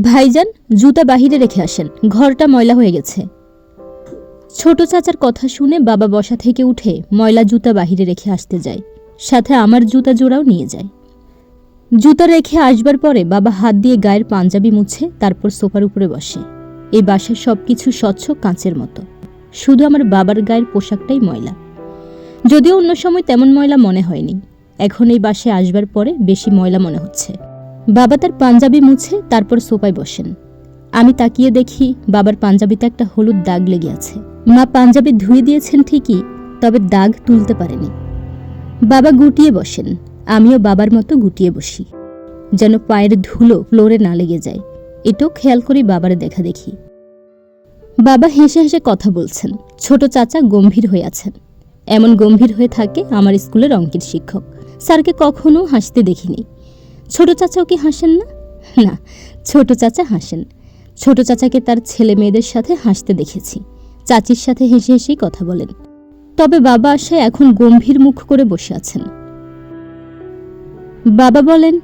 ভাইজান জুতা বাহিরে রেখে আসেন। ঘরটা ময়লা হয়ে গেছে। ছোট চাচার কথা শুনে বাবা বসা থেকে উঠে ময়লা জুতা বাহিরে রেখে আসতে যায়। সাথে আমার জুতা জোড়াও নিয়ে যায়। জুতা রেখে আসবার পরে বাবা হাত দিয়ে গায়ের পাঞ্জাবি মুছে তারপর সোফার উপরে বসে। এই বাসায় সব কিছু স্বচ্ছ কাঁচের মতো। শুধু আমার বাবার গায়ের পোশাকটাই ময়লা। যদিও অন্য সময় তেমন ময়লা মনে হয়নি। এখন এই বাসায় আসবার পরে বেশি ময়লা মনে হচ্ছে। বাবা তার পাঞ্জাবি মুছে তারপর সোপায় বসেন। আমি তাকিয়ে দেখি বাবার পাঞ্জাবিতে একটা হলুদ দাগ লেগে আছে। মা পাঞ্জাবি ধুয়ে দিয়েছেন ঠিকই, তবে দাগ তুলতে পারেনি। বাবা গুটিয়ে বসেন, আমিও বাবার মতো গুটিয়ে বসি। যেন পায়ের ধুলো ফ্লোরে না লেগে যায়। এটাও খেয়াল করি বাবারে দেখা দেখি। বাবা হেসে হেসে কথা বলছেন, ছোট চাচা গম্ভীর হয়ে আছেন। এমন গম্ভীর হয়ে থাকে আমার স্কুলের অঙ্কের শিক্ষক। স্যারকে কখনো হাসতে দেখিনি। ছোট চাচাও কি হাসেন না? না, ছোট চাচা হাসেন। ছোট চাচাকে তার ছেলে মেয়েদের সাথে হাসতে দেখেছি। চাচির সাথে হেসে হেসেই কথা বলেন। তবে বাবা আসায় এখন গম্ভীর মুখ করে বসে আছেন। বাবা বলেন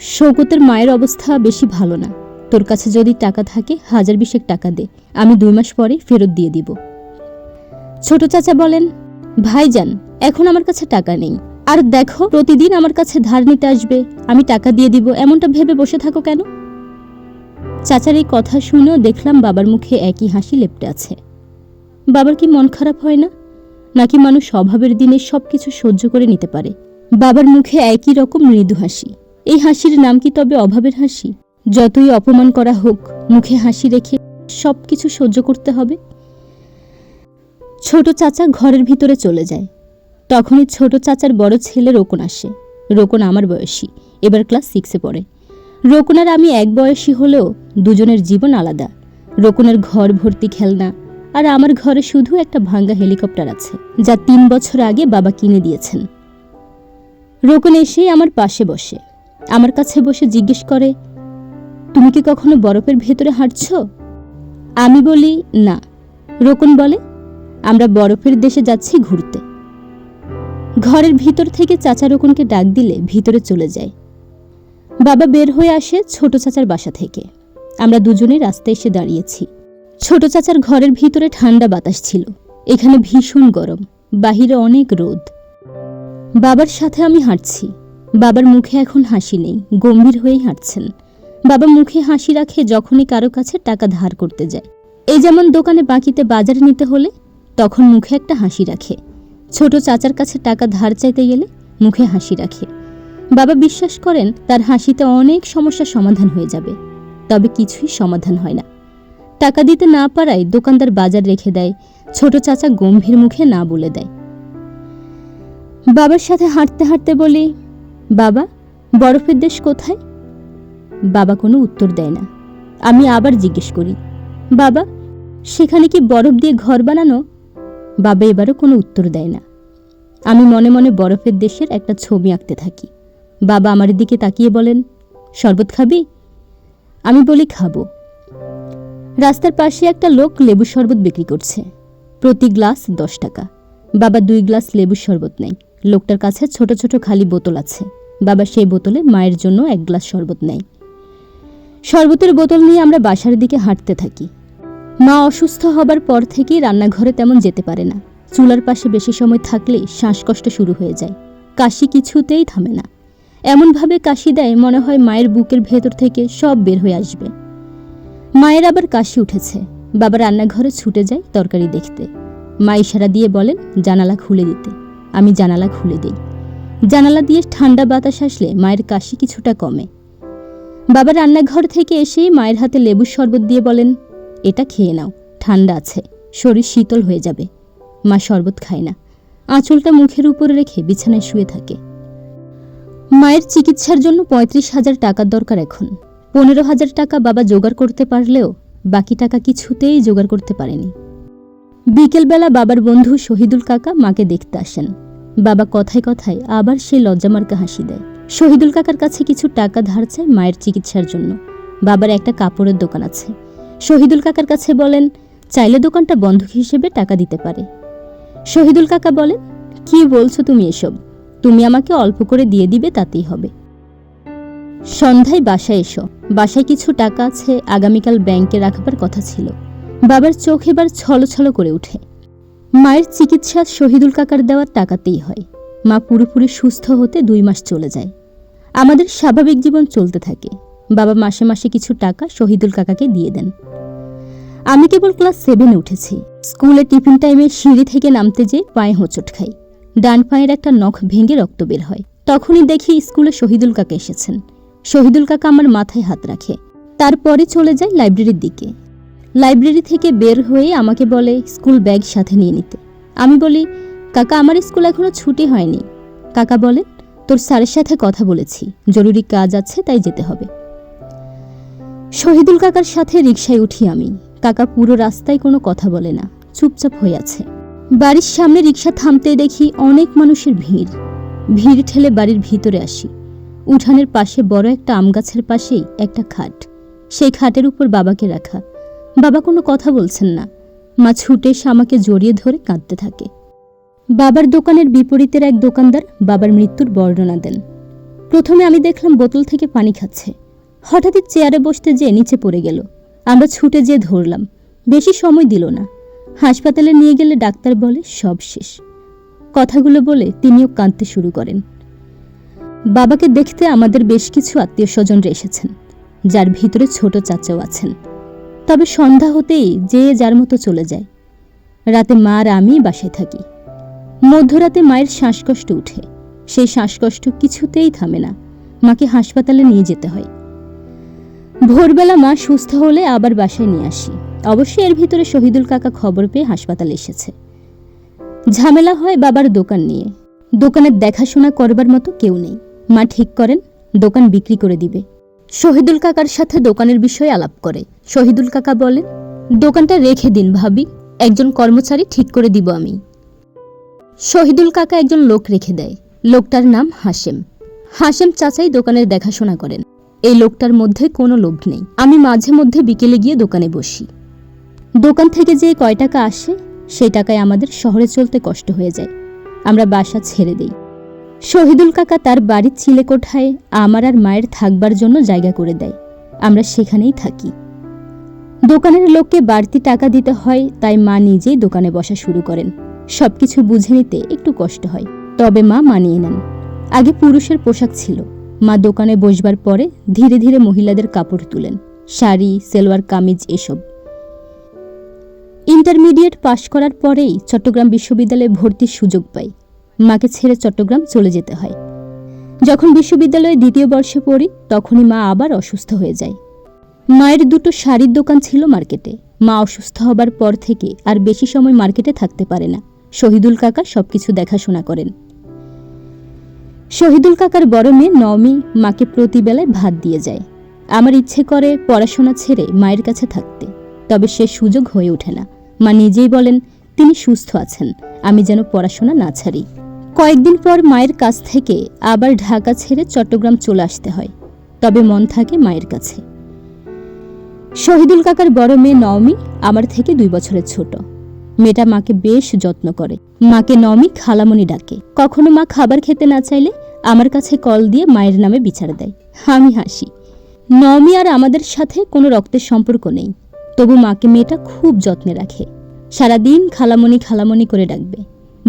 সৌগতের মায়ের অবস্থা বেশি ভালো না। তোর কাছে যদি টাকা থাকে, হাজার বিশেক টাকা দে। আমি দুই মাস পরে ফেরত দিয়ে দিব। ছোট চাচা বলেন, ভাইজান, এখন আমার কাছে টাকা নেই। আর দেখো, প্রতিদিন আমার কাছে ধার নিতে আসবে। আমি টাকা দিয়ে দিব, এমনটা ভেবে বসে থাকো কেন? চাচার এই কথা শুনেও দেখলাম বাবার মুখে একই হাসি লেপটে আছে। বাবার কি মন খারাপ হয় না? নাকি মানুষ অভাবের দিনে সব কিছু সহ্য করে নিতে পারে? বাবার মুখে একই রকম মৃদু হাসি। এই হাসির নাম কি তবে অভাবের হাসি? যতই অপমান করা হোক, মুখে হাসি রেখে সব কিছু সহ্য করতে হবে? ছোট চাচা ঘরের ভিতরে চলে যায়। তখনই ছোট চাচার বড় ছেলে রোকন আসে। রোকন আমার বয়সী, এবার ক্লাস সিক্সে পড়ে। রোকন আর আমি এক বয়সী হলেও দুজনের জীবন আলাদা। রোকনের ঘর ভর্তি খেলনা আর আমার ঘরে শুধু একটা ভাঙ্গা হেলিকপ্টার আছে, যা তিন বছর আগে বাবা কিনে দিয়েছেন। রোকন এসেই আমার পাশে বসে। আমার কাছে বসে জিজ্ঞেস করে, তুমি কি কখনো বরফের ভেতরে হাঁটছ? আমি বলি, না। রোকন বলে, আমরা বরফের দেশে যাচ্ছি ঘুরতে। ঘরের ভিতর থেকে চাচা রোকনকে ডাক দিলে ভিতরে চলে যায়। বাবা বের হয়ে আসে ছোট চাচার বাসা থেকে। আমরা দুজনে রাস্তায় এসে দাঁড়িয়েছি। ছোট চাচার ঘরের ভিতরে ঠান্ডা বাতাস ছিল। এখানে ভীষণ গরম, বাহিরে অনেক রোদ। বাবার সাথে আমি হাঁটছি। বাবার মুখে এখন হাসি নেই, গম্ভীর হয়েই হাঁটছেন। বাবা মুখে হাসি রাখে যখনই কারও কাছে টাকা ধার করতে যায়। এই যেমন দোকানে বাকিতে বাজারে নিতে হলে, তখন মুখে একটা হাসি রাখে। ছোট চাচার কাছে টাকা ধার চাইতে গেলে মুখে হাসি রাখে। বাবা বিশ্বাস করেন, তার হাসিতে অনেক সমস্যার সমাধান হয়ে যাবে, তবে কিছুই সমাধান হয় না। টাকা দিতে না পারায় দোকানদার বাজার রেখে দেয়, ছোট চাচা গম্ভীর মুখে না বলে দেয়। বাবার সাথে হাঁটতে হাঁটতে বলি, বাবা, বরফের দেশ কোথায়? বাবা কোনো উত্তর দেয় না। আমি আবার জিজ্ঞেস করি, বাবা, সেখানে কি বরফ দিয়ে ঘর বানানো বাবা এবারও কোনো উত্তর দেয় না। আমি মনে মনে বরফের দেশের একটা ছবি আঁকতে থাকি। বাবা আমার দিকে তাকিয়ে বলেন, শরবত খাবি? আমি বলি, খাব। রাস্তার পাশে একটা লোক লেবু শরবত বিক্রি করছে। প্রতি গ্লাস দশ টাকা। বাবা দুই গ্লাস লেবু শরবত নেয়। লোকটার কাছে ছোট ছোট খালি বোতল আছে। বাবা সেই বোতলে মায়ের জন্য এক গ্লাস শরবত নেয়। শরবতের বোতল নিয়ে আমরা বাসার দিকে হাঁটতে থাকি। মা অসুস্থ হবার পর থেকেই রান্নাঘরে তেমন যেতে পারে না। চুলার পাশে বেশি সময় থাকলেই শ্বাসকষ্ট শুরু হয়ে যায়। কাশি কিছুতেই থামে না। এমনভাবে কাশি দেয় মনে হয় মায়ের বুকের ভেতর থেকে সব বের হয়ে আসবে। মায়ের আবার কাশি উঠেছে। বাবা রান্নাঘরে ছুটে যায় তরকারি দেখতে। মা ইশারা দিয়ে বলেন, জানালা খুলে দিতে। আমি জানালা খুলে দিই। জানালা দিয়ে ঠান্ডা বাতাস আসলে মায়ের কাশি কিছুটা কমে। বাবা রান্নাঘর থেকে এসেই মায়ের হাতে লেবুর শরবত দিয়ে বলেন এটা খেয়ে নাও, ঠান্ডা আছে, শরীর শীতল হয়ে যাবে। মা শরবত খায় না। আঁচলটা মুখের উপরে রেখে বিছানায় শুয়ে থাকে। মায়ের চিকিৎসার জন্য পঁয়ত্রিশ হাজার টাকার দরকার এখন। পনেরো হাজার টাকা বাবা জোগাড় করতে পারলেও বাকি টাকা কিছুতেই জোগাড় করতে পারেনি। বিকেলবেলা বাবার বন্ধু শহীদুল কাকা মাকে দেখতে আসেন। বাবা কথায় কথায় আবার সে লজ্জামার্কা হাসি দেয়। শহীদুল কাকার কাছে কিছু টাকা ধার চায় মায়ের চিকিৎসার জন্য। বাবার একটা কাপড়ের দোকান আছে। শহীদুল কাকার কাছে বলেন, চাইলে দোকানটা বন্ধক হিসেবে টাকা দিতে পারে। শহীদুল কাকা বলেন, কি বলছো তুমি এসব? তুমি আমাকে অল্প করে দিয়ে দিবে, তাতেই হবে। সন্ধ্যায় বাসায় এসো। বাসায় কিছু টাকা আছে, আগামীকাল ব্যাংকে রাখবার কথা ছিল। বাবার চোখ এবার ছলো করে ওঠে। মায়ের চিকিৎসা শহীদুল কাকার দেওয়ার টাকাতেই হয়। মা পুরোপুরি সুস্থ হতে দুই মাস চলে যায়। আমাদের স্বাভাবিক জীবন চলতে থাকে। বাবা মাসে মাসে কিছু টাকা শহীদুল কাকাকে দিয়ে দেন। আমি কেবল ক্লাস সেভেনে উঠেছি। স্কুলে টিফিন টাইমে সিঁড়ি থেকে নামতে যেয়ে পায়ে হোঁচট খাই। ডান পায়ের একটা নখ ভেঙে রক্ত বের হয়। তখনই দেখি স্কুলে শহীদুল কাকা এসেছেন। শহীদুল কাকা আমার মাথায় হাত রাখে। তারপরে চলে যায় লাইব্রেরির দিকে। লাইব্রেরি থেকে বের হয়ে আমাকে বলে, স্কুল ব্যাগ সাথে নিয়ে নিতে। আমি বলি, কাকা, আমার স্কুল এখনও ছুটি হয়নি। কাকা বলেন, তোর স্যারের সাথে কথা বলেছি। জরুরি কাজ আছে, তাই যেতে হবে। শহীদুল কাকার সাথে রিকশায় উঠি আমি। কাকা পুরো রাস্তায় কোনো কথা বলে না, চুপচাপ হয়ে আছে। বাড়ির সামনে রিকশা থামতে দেখি অনেক মানুষের ভিড়। ভিড় ঠেলে বাড়ির ভিতরে আসি। উঠানের পাশে বড় একটা আম গাছের পাশেই একটা খাট। সেই খাটের উপর বাবাকে রাখা। বাবা কোনো কথা বলছেন না। মা ছুটে এসে আমাকে জড়িয়ে ধরে কাঁদতে থাকে। বাবার দোকানের বিপরীতের এক দোকানদার বাবার মৃত্যুর বর্ণনা দেন। প্রথমে আমি দেখলাম বোতল থেকে পানি খাচ্ছে। হঠাৎই চেয়ারে বসতে যেয়ে নিচে পড়ে গেল। আমরা ছুটে যেয়ে ধরলাম। বেশি সময় দিল না। হাসপাতালে নিয়ে গেলে ডাক্তার বলে, সব শেষ। কথাগুলো বলে তিনিও কাঁদতে শুরু করেন। বাবাকে দেখতে আমাদের বেশ কিছু আত্মীয় স্বজনরা এসেছেন, যার ভিতরে ছোট চাচাও আছেন। তবে সন্ধ্যা হতেই যে যার মতো চলে যায়। রাতে মা আর আমি বাসায় থাকি। মধ্যরাতে মায়ের শ্বাসকষ্ট উঠে। সেই শ্বাসকষ্ট কিছুতেই থামে না। মাকে হাসপাতালে নিয়ে যেতে হয়। ভোরবেলা মা সুস্থ হলে আবার বাসায় নিয়ে আসি। অবশ্যই এর ভিতরে শহীদুল কাকা খবর পেয়ে হাসপাতালে এসেছে। ঝামেলা হয় বাবার দোকান নিয়ে। দোকানের দেখাশোনা করবার মতো কেউ নেই। মা ঠিক করেন, দোকান বিক্রি করে দিবে। শহীদুল কাকার সাথে দোকানের বিষয়ে আলাপ করে। শহীদুল কাকা বলেন, দোকানটা রেখে দিন ভাবি, একজন কর্মচারী ঠিক করে দিব আমি। শহীদুল কাকা একজন লোক রেখে দেয়। লোকটার নাম হাসেম হাসেম চাচাই দোকানের দেখাশোনা করেন। এই লোকটার মধ্যে কোনো লোভ নেই। আমি মাঝে মধ্যে বিকেলে গিয়ে দোকানে বসি। দোকান থেকে যে কয় টাকা আসে সেই টাকায় আমাদের শহরে চলতে কষ্ট হয়ে যায়। আমরা বাসা ছেড়ে দেই। শহীদুল কাকা তার বাড়ির চিলেকোঠায় আমার আর মায়ের থাকবার জন্য জায়গা করে দেয়। আমরা সেখানেই থাকি। দোকানের লোককে বাড়তি টাকা দিতে হয়, তাই মা নিজেই দোকানে বসা শুরু করেন। সবকিছু বুঝে নিতে একটু কষ্ট হয়, তবে মা মানিয়ে নেন। আগে পুরুষের পোশাক ছিল। মা দোকানে বসবার পরে ধীরে ধীরে মহিলাদের কাপড় তুলেন, শাড়ি, সেলোয়ার, কামিজ এসব। ইন্টারমিডিয়েট পাশ করার পরেই চট্টগ্রাম বিশ্ববিদ্যালয়ে ভর্তির সুযোগ পাই। মাকে ছেড়ে চট্টগ্রাম চলে যেতে হয়। যখন বিশ্ববিদ্যালয়ে দ্বিতীয় বর্ষে পড়ি, তখনই মা আবার অসুস্থ হয়ে যায়। মায়ের দুটো শাড়ির দোকান ছিল মার্কেটে। মা অসুস্থ হবার পর থেকে আর বেশি সময় মার্কেটে থাকতে পারে না। শহীদুল কাকা সবকিছু দেখাশোনা করেন। শহীদুল কাকার বড় মেয়ে নমি মাকে প্রতিবেলায় ভাত দিয়ে যায়। আমার ইচ্ছে করে পড়াশোনা ছেড়ে মায়ের কাছে থাকতে, তবে সে সুযোগ হয়ে ওঠে না। মা নিজেই বলেন, তিনি সুস্থ আছেন, আমি যেন পড়াশোনা না ছাড়ি। কয়েকদিন পর মায়ের কাছ থেকে আবার ঢাকা ছেড়ে চট্টগ্রাম চলে আসতে হয়, তবে মন থাকে মায়ের কাছে। শহীদুল কাকার বড় মেয়ে নওমি আমার থেকে দুই বছরের ছোট। মেয়েটা মাকে বেশ যত্ন করে। মাকে নমি খালামণি ডাকে। কখনো মা খাবার খেতে না চাইলে আমার কাছে কল দিয়ে মায়ের নামে বিচার দেয়। আমি হাসি। নমি আর আমাদের সাথে কোনো রক্তের সম্পর্ক নেই। তবু মাকে মেয়েটা খুব যত্নে রাখে। সারাদিন খালামণি খালামণি করে ডাকবে।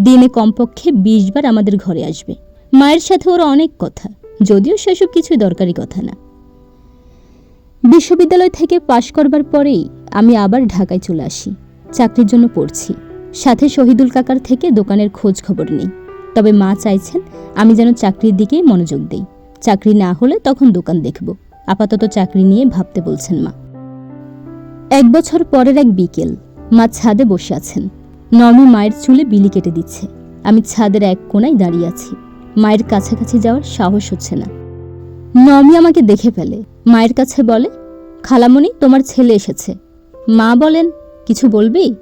দিনে কমপক্ষে বিশ বার আমাদের ঘরে আসবে। মায়ের সাথে ওর অনেক কথা। যদিও সেসব কিছুই দরকারি কথা না। বিশ্ববিদ্যালয় থেকে পাশ করবার পরেই আমি আবার ঢাকায় চলে আসি। চাকরির জন্য পড়ছি। সাথে শহীদুল কাকার থেকে দোকানের খোঁজ খবর নেই। তবে মা চাইছেন আমি যেন চাকরির দিকেই মনোযোগ দেই। চাকরি না হলে তখন দোকান দেখব। আপাতত চাকরি নিয়ে ভাবতে বলছেন মা। এক বছর পরের এক বিকেল, মা ছাদে বসে আছেন। নর্মি মায়ের চুলে বিলি কেটে দিচ্ছে। আমি ছাদের এক কোনায় দাঁড়িয়ে আছি। মায়ের কাছাকাছি যাওয়ার সাহস হচ্ছে না। নমি আমাকে দেখে ফেলে। মায়ের কাছে বলে, খালামণি, তোমার ছেলে এসেছে। মা বলেন কিছু বলবি?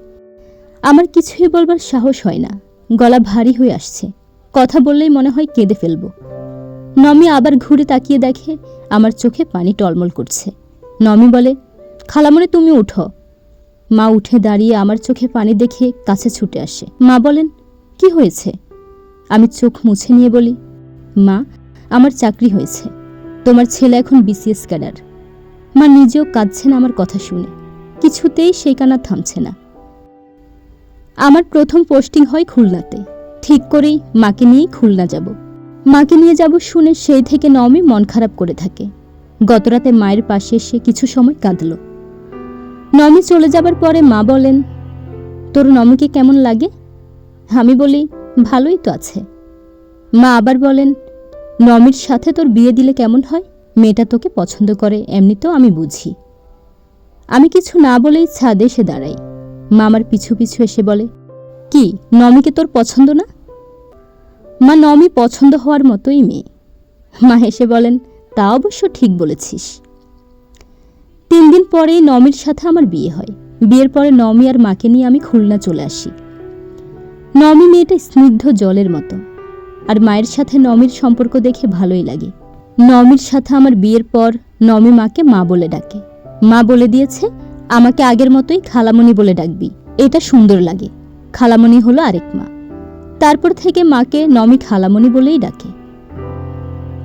আমার কিছুই বলবার সাহস হয় না। গলা ভারী হয়ে আসছে। কথা বললেই মনে হয় কেঁদে ফেলব। নমি আবার ঘুরে তাকিয়ে দেখে আমার চোখে পানি টলমল করছে। নমি বলে খালামণি তুমি উঠো। মা উঠে দাঁড়িয়ে আমার চোখে পানি দেখে কাছে ছুটে আসে। মা বলেন, কি হয়েছে? আমি চোখ মুছে নিয়ে বলি, মা, আমার চাকরি হয়েছে। তোমার ছেলে এখন বিসিএস ক্যাডার। মা নিজেও কাঁদছেন আমার কথা শুনে। কিছুতেই সেই কানা থামছে না। আমার প্রথম পোস্টিং হয় খুলনাতে। ঠিক করেই মাকে নিয়েই খুলনা যাব। মাকে নিয়ে যাব শুনে সেই থেকে নমি মন খারাপ করে থাকে। গতরাতে মায়ের পাশে এসে কিছু সময় কাঁদল। নমি চলে যাবার পরে মা বলেন, তোর নমিকে কেমন লাগে? আমি বলি, ভালোই তো আছে। মা আবার বলেন, নমির সাথে তোর বিয়ে দিলে কেমন হয়? মেয়েটা তোকে পছন্দ করে, এমনিতেও আমি বুঝি। আমি কিছু না বলেই ছাদে এসে দাঁড়াই। মা আমার পিছু পিছু এসে বলে, কি, নমিকে তোর পছন্দ না? মা নমি পছন্দ হওয়ার মতোই মেয়ে। মা হেসে বলেন, তা অবশ্য ঠিক বলেছিস। তিন দিন পরেই নমির সাথে আমার বিয়ে হয়। বিয়ের পরে নমি আর মাকে নিয়ে আমি খুলনা চলে আসি। নমি মেয়েটা স্নিগ্ধ জলের মতো, আর মায়ের সাথে নমির সম্পর্ক দেখে ভালোই লাগে। নমির সাথে আমার বিয়ের পর নমি মাকে মা বলে ডাকে। মা বলে দিয়েছে, আমাকে আগের মতোই খালামণি বলে ডাকবি। এটা সুন্দর লাগে। খালামণি হলো আরেক মা। তারপর থেকে মাকে নমি খালামণি বলেই ডাকে।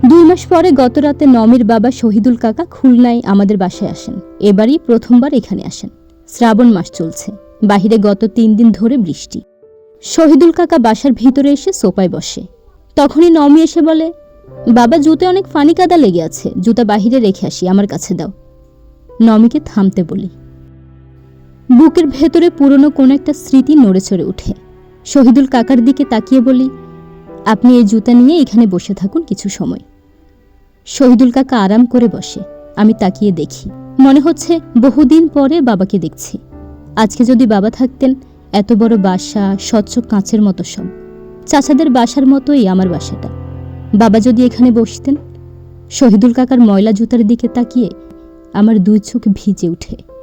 দুই মাস পরে গত রাতে নমির বাবা শহীদুল কাকা খুলনায় আমাদের বাসায় আসেন। এবারই প্রথমবার এখানে আসেন। শ্রাবণ মাস চলছে। বাহিরে গত তিন দিন ধরে বৃষ্টি। শহীদুল কাকা বাসার ভিতরে এসে সোপায় বসে। তখনই নমি এসে বলে, বাবা, জুতে অনেক ফানি কাদা লেগে আছে। জুতা বাহিরে রেখে আসি, আমার কাছে দাও। নমিকে থামতে বলি। বুকের ভেতরে পুরনো কোন একটা স্মৃতি নড়ে চড়ে ওঠে। শহীদুল কাকার দিকে তাকিয়ে বলি, আপনি এই জুতা নিয়ে এখানে বসে থাকুন কিছু সময়। শহীদুল কাকা আরাম করে বসে, আমি তাকিয়ে দেখি। মনে হচ্ছে বহুদিন পরে বাবাকে দেখছি। আজকে যদি বাবা থাকতেন, এত বড় বাসা, স্বচ্ছ কাঁচের মতো সব। চাচাদের বাসার মতোই আমার বাসাটা। বাবা যদি এখানে বসতেন? শহীদুল কাকার ময়লা জুতার দিকে তাকিয়ে আমার দুই চোখ ভিজে উঠে।